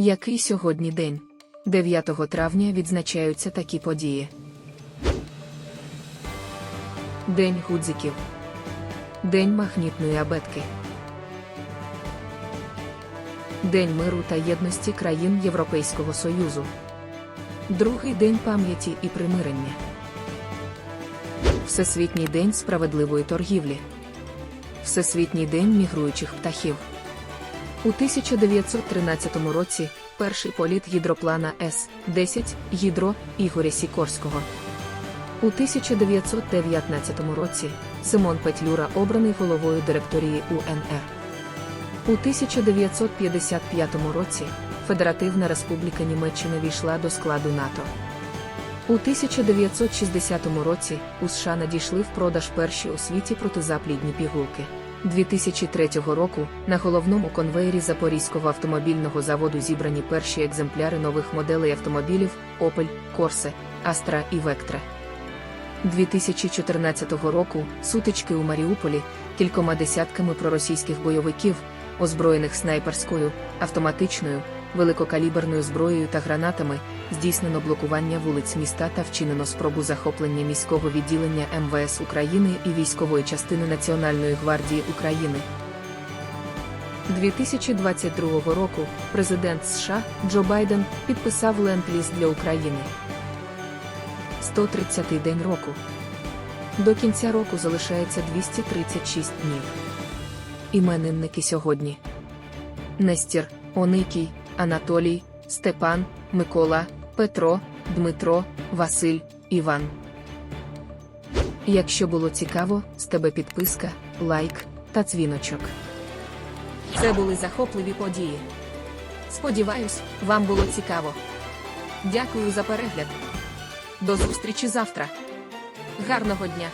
Який сьогодні день? 9 травня відзначаються такі події. День гудзиків. День магнітної абетки. День миру та єдності країн Європейського Союзу. Другий день пам'яті і примирення. Всесвітній день справедливої торгівлі. Всесвітній день мігруючих птахів. У 1913 році перший політ гідроплана С-10 Гідро Ігоря Сікорського. У 1919 році Симон Петлюра обраний головою директорії УНР. У 1955 році Федеративна Республіка Німеччина війшла до складу НАТО. У 1960 році у США надійшли в продаж перші у світі протизаплідні пігулки. 2003 року на головному конвеєрі Запорізького автомобільного заводу зібрані перші екземпляри нових моделей автомобілів Opel, Corsa, Astra і Vectra. 2014 року сутички у Маріуполі кількома десятками проросійських бойовиків, озброєних снайперською, автоматичною, великокаліберною зброєю та гранатами, здійснено блокування вулиць міста та вчинено спробу захоплення міського відділення МВС України і військової частини Національної гвардії України. 2022 року президент США Джо Байден підписав ленд-ліз для України. 130-й день року. До кінця року залишається 236 днів. Іменинники сьогодні: Нестір, Оникій, Анатолій, Степан, Микола, Петро, Дмитро, Василь, Іван. Якщо було цікаво, з тебе підписка, лайк та дзвіночок. Це були захопливі події. Сподіваюсь, вам було цікаво. Дякую за перегляд. До зустрічі завтра. Гарного дня!